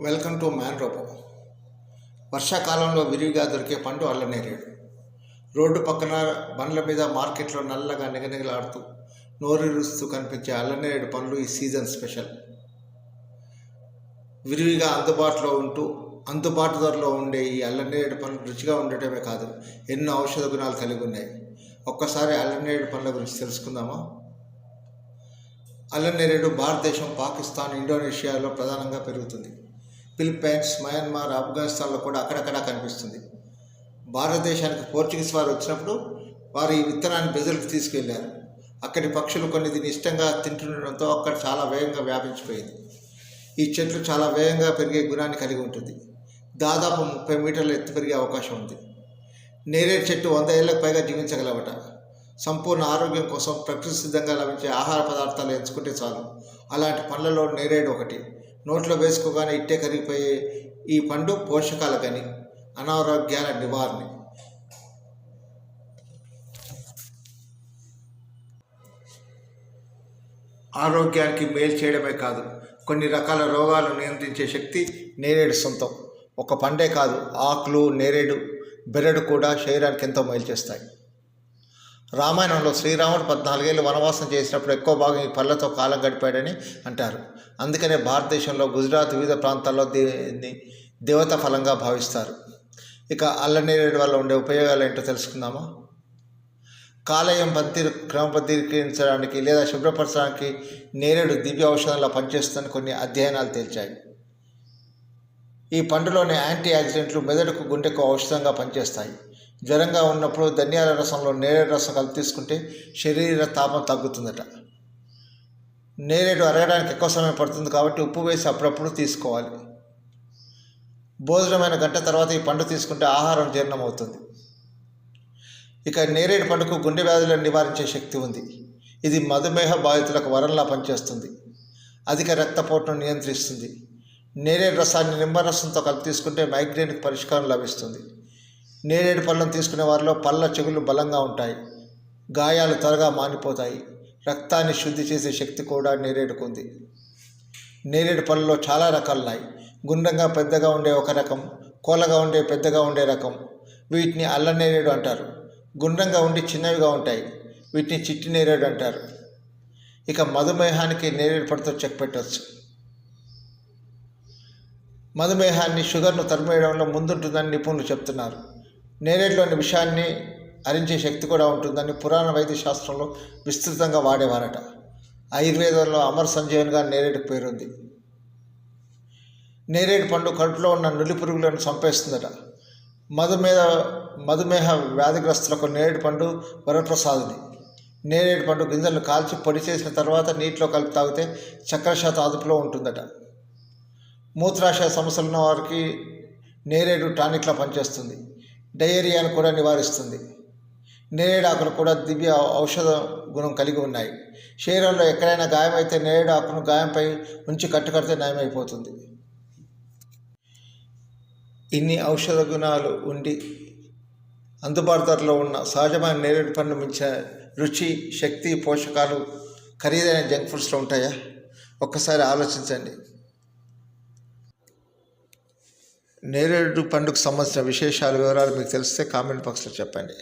Welcome to man robo వర్షాకాలంలో విరివిగా దొరికే పండు అల్లనేరేడు. రోడ్డు పక్కన బండ్ల మీద మార్కెట్లో నల్లగా నిగనిగలాడుతూ నోరూరుస్తూ కనిపించే అల్లనేరేడు పండ్లు ఈ సీజన్ స్పెషల్. విరివిగా అందుబాటులో ఉంటూ అందుబాటు ధరలో ఉండే ఈ అల్లనేరేడు పండ్లు రుచిగా ఉండటమే కాదు ఎన్నో ఔషధ గుణాలు కలిగి ఉన్నాయి. ఒక్కసారి అల్లనేరేడు పండ్ల గురించి తెలుసుకుందామా? అల్లనేరేడు భారతదేశం పాకిస్తాన్ ఇండోనేషియాలో ప్రధానంగా పెరుగుతుంది. ఫిలిప్పైన్స్ మయన్మార్ ఆఫ్ఘనిస్తాన్లో కూడా అక్కడక్కడా కనిపిస్తుంది. భారతదేశానికి పోర్చుగీస్ వారు వచ్చినప్పుడు వారు ఈ విత్తనాన్ని బ్రెజిల్కి తీసుకెళ్ళారు. అక్కడి పక్షులు కొన్ని దీన్ని ఇష్టంగా తింటుండడంతో అక్కడ చాలా వేగంగా వ్యాపించిపోయింది. ఈ చెట్లు చాలా వేగంగా పెరిగే గుణాన్ని కలిగి ఉంటుంది. దాదాపు ముప్పై మీటర్ల ఎత్తు పెరిగే అవకాశం ఉంది. నేరేడు చెట్టు వంద ఏళ్ళకు పైగా జీవించగలవట. సంపూర్ణ ఆరోగ్యం కోసం ప్రకృతి సిద్ధంగా లభించే ఆహార పదార్థాలు ఎంచుకుంటే చాలు. అలాంటి పండ్లలో నేరేడు ఒకటి. నోట్లో వేసుకోగానే ఇట్టే కరిగిపోయే ఈ పండు పోషకాల గని అనారోగ్యాల నివారణ. ఆరోగ్యానికి మేలు చేయడమే కాదు కొన్ని రకాల రోగాలు నియంత్రించే శక్తి నేరేడు సొంతం. ఒక పండే కాదు ఆకులు నేరేడు బెరడు కూడా శరీరానికి ఎంతో మేలు చేస్తాయి. రామాయణంలో శ్రీరాముడు పద్నాలుగేళ్ళు వనవాసం చేసినప్పుడు ఎక్కువ భాగం ఈ పళ్ళతో కాలం గడిపాడని అంటారు. అందుకనే భారతదేశంలో గుజరాత్ వివిధ ప్రాంతాల్లో దీన్ని దేవత ఫలంగా భావిస్తారు. ఇక అల్లనేరేడు వల్ల ఉండే ఉపయోగాలు ఏంటో తెలుసుకుందామా? కాలేయం బంతి క్రమబద్ధీకరించడానికి లేదా శుభ్రపరచడానికి నేరేడు దివ్య ఔషధంలా పనిచేస్తుందని కొన్ని అధ్యయనాలు తేల్చాయి. ఈ పండులోని యాంటీ ఆక్సిడెంట్లు మెదడుకు గుండెకు ఔషధంగా పనిచేస్తాయి. జ్వరంగా ఉన్నప్పుడు ధనియాల రసంలో నేరేడు రసం కలిపి తీసుకుంటే శరీర తాపం తగ్గుతుందట. నేరేడు అరగడానికి ఎక్కువ సమయం పడుతుంది కాబట్టి ఉప్పు వేసి అప్పుడప్పుడు తీసుకోవాలి. భోజనమైన గంట తర్వాత ఈ పండు తీసుకుంటే ఆహారం జీర్ణమవుతుంది. ఇక నేరేడు పండుకు గుండె వ్యాధులను నివారించే శక్తి ఉంది. ఇది మధుమేహ బాధితులకు వరంలా పనిచేస్తుంది. అధిక రక్తపోటును నియంత్రిస్తుంది. నేరేడు రసాన్ని నిమ్మరసంతో కలిపి తీసుకుంటే మైగ్రేన్కి పరిష్కారం లభిస్తుంది. నేరేడు పళ్ళను తీసుకునే వారిలో పళ్ళ చెగులు బలంగా ఉంటాయి. గాయాలు త్వరగా మానిపోతాయి. రక్తాన్ని శుద్ధి చేసే శక్తి కూడా నేరేడుకుంది. నేరేడు పళ్ళలో చాలా రకాలు ఉన్నాయి గుండ్రంగా పెద్దగా ఉండే ఒక రకం కోలగా ఉండే పెద్దగా ఉండే రకం. వీటిని అల్ల నేరేడు అంటారు. గుండ్రంగా ఉండి చిన్నవిగా ఉంటాయి. వీటిని చిట్టి నేరేడు అంటారు. ఇక మధుమేహానికి నేరేడు పడితో చెక్ పెట్టవచ్చు మధుమేహాన్ని షుగర్ను తరిమేయడంలో ముందుంటుందని నిపుణులు చెప్తున్నారు. నేరేడులోని విషయాన్ని అరించే శక్తి కూడా ఉంటుందని పురాణ వైద్య శాస్త్రంలో విస్తృతంగా వాడేవారట. ఆయుర్వేదంలో అమర్ సంజీవన్గా నేరేడుకు పేరుంది. నేరేడు పండు కడుపులో ఉన్న నులి పురుగులను చంపేస్తుందట. మధుమేహ మధుమేహ వ్యాధిగ్రస్తులకు నేరేడు పండు వరప్రసాదిని నేరేడు పండు గింజలను కాల్చి పొడి చేసిన తర్వాత నీటిలో కలిపి తాగితే చక్కెర శాతం అదుపులో ఉంటుందట. మూత్రాశయ సమస్యలు ఉన్న వారికి నేరేడు టానిక్లా పనిచేస్తుంది. డయేరియాను కూడా నివారిస్తుంది. నేరేడు ఆకులు కూడా దివ్య ఔషధ గుణం కలిగి ఉన్నాయి. శరీరంలో ఎక్కడైనా గాయమైతే నేరేడు ఆకును గాయంపై ఉంచి కట్టుకడితే నయమైపోతుంది. ఇన్ని ఔషధ గుణాలు ఉండి అందుబాటు ధరలో ఉన్న సహజమైన నేరేడు పండు మించిన రుచి శక్తి పోషకాలు ఖరీదైన జంక్ ఫుడ్స్లో ఉంటాయా? ఒక్కసారి ఆలోచించండి. నేరేడు పండుగకు సంబంధించిన విశేషాలు వివరాలు మీకు తెలిస్తే కామెంట్ బాక్స్లో చెప్పండి.